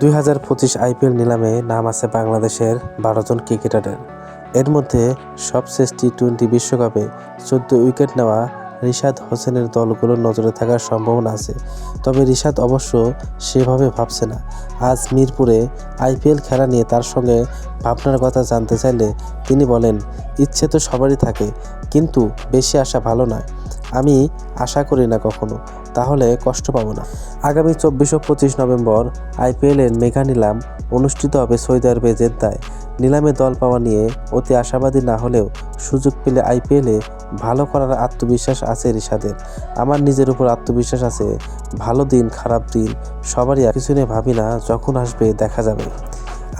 দুই হাজার পঁচিশ আইপিএল নিলামে নাম আছে বাংলাদেশের বারো জন ক্রিকেটারের। এর মধ্যে সবশেষ টি টোয়েন্টি বিশ্বকাপে চোদ্দ উইকেট নেওয়া রিশাদ হোসেনের দলগুলোর নজরে থাকার সম্ভাবনা আছে। তবে রিশাদ অবশ্য সেভাবে ভাবছে না। আজ মিরপুরে আইপিএল খেলা নিয়ে তার সঙ্গে ভাবনার কথা জানতে চাইলে তিনি বলেন, ইচ্ছে তো সবারই থাকে, কিন্তু বেশি আশা ভালো নয়। আমি আশা করি না কখনো। তাহলে কষ্ট পাবো না। আগামী চব্বিশ ও পঁচিশ নভেম্বর আইপিএলের মেগা নিলাম অনুষ্ঠিত হবে সৌদি আরবে জেদ্দায়। নিলামে দল পাওয়া নিয়ে অতি আশাবাদী না হলেও সুযোগ পেলে আইপিএলে ভালো করার আত্মবিশ্বাস আছে রিশাদের। আমার নিজের উপর আত্মবিশ্বাস আছে, ভালো দিন, খারাপ দিন, সবারই কিছু নিয়ে ভাবি না, যখন আসবে দেখা যাবে।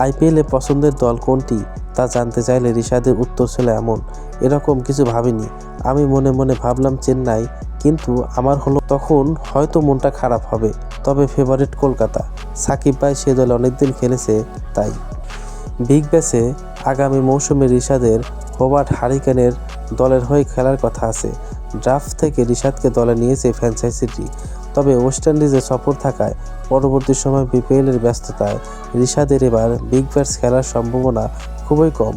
আইপিএলে পছন্দের দল কোনটি তা জানতে চাইলে রিশাদের উত্তর ছিল এমন, এরকম কিছু ভাবিনি। আমি মনে মনে ভাবলাম চেন্নাই কিন্তু আমার হলো তখন হয়তো মনটা খারাপ হবে। তবে ফেভারিট কলকাতা। সাকিব ভাই সে দলে অনেকদিন খেলেছে, তাই। বিগ ব্যাসে আগামী মৌসুমে রিশাদের হোবার্ট হারিকেনের দলের হয়ে খেলার কথা আছে। ড্রাফট থেকে রিশাদকে দলে নিয়েছে ফ্র্যাঞ্চাইজিটি তবে ওয়েস্ট ইন্ডিজে সফর থাকায় পরবর্তী সময় বিপিএলের ব্যস্ততায় রিশাদের এবার বিগ ব্যাস খেলার সম্ভাবনা খুবই কম।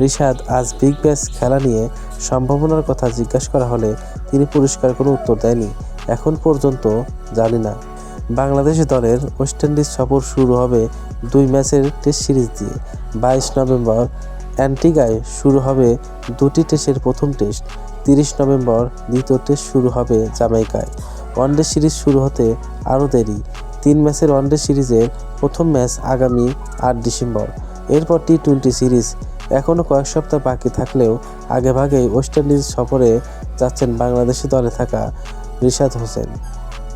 রিশাদ আজ বিগ ব্যাস খেলা নিয়ে সম্ভাবনার কথা জিজ্ঞাসা করা হলে তিনি পরিষ্কার কোনো উত্তর দেয়নি। এখন পর্যন্ত জানি না। বাংলাদেশ দলের ওয়েস্ট ইন্ডিজ সফর শুরু হবে দুই ম্যাচের টেস্ট সিরিজ দিয়ে। বাইশ নভেম্বর অ্যান্টিগায় শুরু হবে দুটি টেস্টের প্রথম টেস্ট তিরিশ নভেম্বর দ্বিতীয় টেস্ট শুরু হবে জামাইকায়। ওয়ানডে সিরিজ শুরু হতে আরও দেরি। তিন ম্যাচের ওয়ানডে সিরিজের প্রথম ম্যাচ আগামী আট ডিসেম্বর। এরপর টি টোয়েন্টি সিরিজ এখনও কয়েক সপ্তাহ বাকি থাকলেও আগেভাগেই ওয়েস্ট ইন্ডিজ সফরে যাচ্ছেন বাংলাদেশি দলে থাকা রিশাদ হোসেন।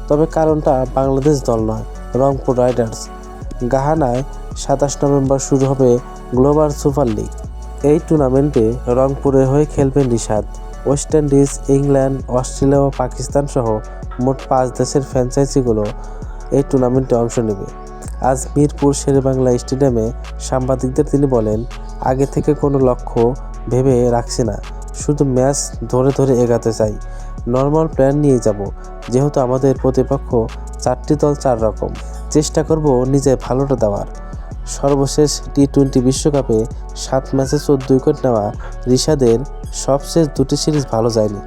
তবে কারণটা বাংলাদেশ দল নয়, রংপুর রাইডার্স। গাহানায় সাতাশ নভেম্বর শুরু হবে গ্লোবাল সুপার লিগ। এই টুর্নামেন্টে রংপুরে হয়ে খেলবেন Rishad. West Indies, England, Australia ও পাকিস্তান সহ মোট পাঁচ দেশের ফ্র্যাঞ্চাইজিগুলো এই টুর্নামেন্টে অংশ নেবে। আজ মিরপুর শেরেবাংলা স্টেডিয়ামে সাংবাদিকদের তিনি বলেন, আগে থেকে কোনো লক্ষ্য ভেবে রাখছি না, শুধু ম্যাচ ধরে ধরে এগাতে চাই। নর্মাল প্ল্যান নিয়ে যাব, যেহেতু আমাদের প্রতিপক্ষ চারটি দল চার রকম। চেষ্টা করব নিজে ভালোটা দেওয়ার। সর্বশেষ টি টোয়েন্টি বিশ্বকাপে সাত ম্যাচে চোদ্দ উইকেট নেওয়া রিশাদের সবশেষ দুটি সিরিজ ভালো যায়নি।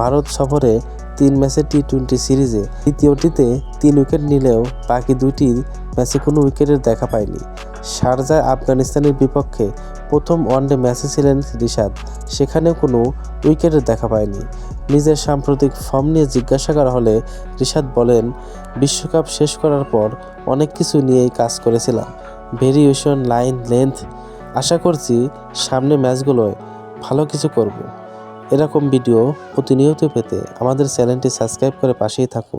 ভারত সফরে তিন ম্যাচের টি টোয়েন্টি সিরিজে তৃতীয়টিতে তিন উইকেট নিলেও বাকি দুইটি ম্যাচে কোনো উইকেটের দেখা পায়নি। শারজায় আফগানিস্তানের বিপক্ষে প্রথম ওয়ানডে ম্যাচে ছিলেন রিশাদ। সেখানেও কোনো উইকেটের দেখা পায়নি। নিজের সাম্প্রতিক ফর্ম নিয়ে জিজ্ঞাসা করা হলে রিশাদ বলেন, বিশ্বকাপ শেষ করার পর অনেক কিছু নিয়েই কাজ করেছিলাম। Variation, line, length. আশা করছি সামনে ম্যাচগুলোয় ভালো কিছু করব। এরকম ভিডিও প্রতিনিয়ত পেতে আমাদের চ্যানেলটি সাবস্ক্রাইব করে পাশেই থাকুন।